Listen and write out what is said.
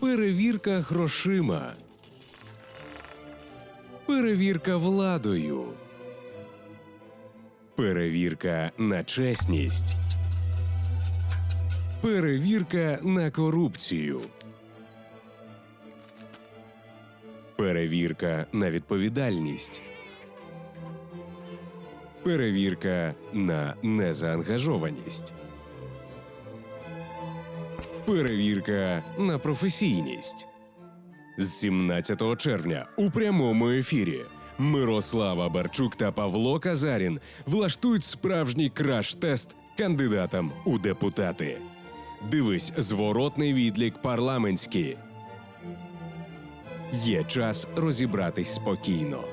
Перевірка грошима. Перевірка владою. Перевірка на чесність. Перевірка на корупцію. Перевірка на відповідальність. Перевірка на незаангажованість. Перевірка на професійність. З 17 червня у прямому ефірі Мирослава Барчук та Павло Казарін влаштують справжній краш-тест кандидатам у депутати. Дивись зворотний відлік парламентський. Є час розібратись спокійно.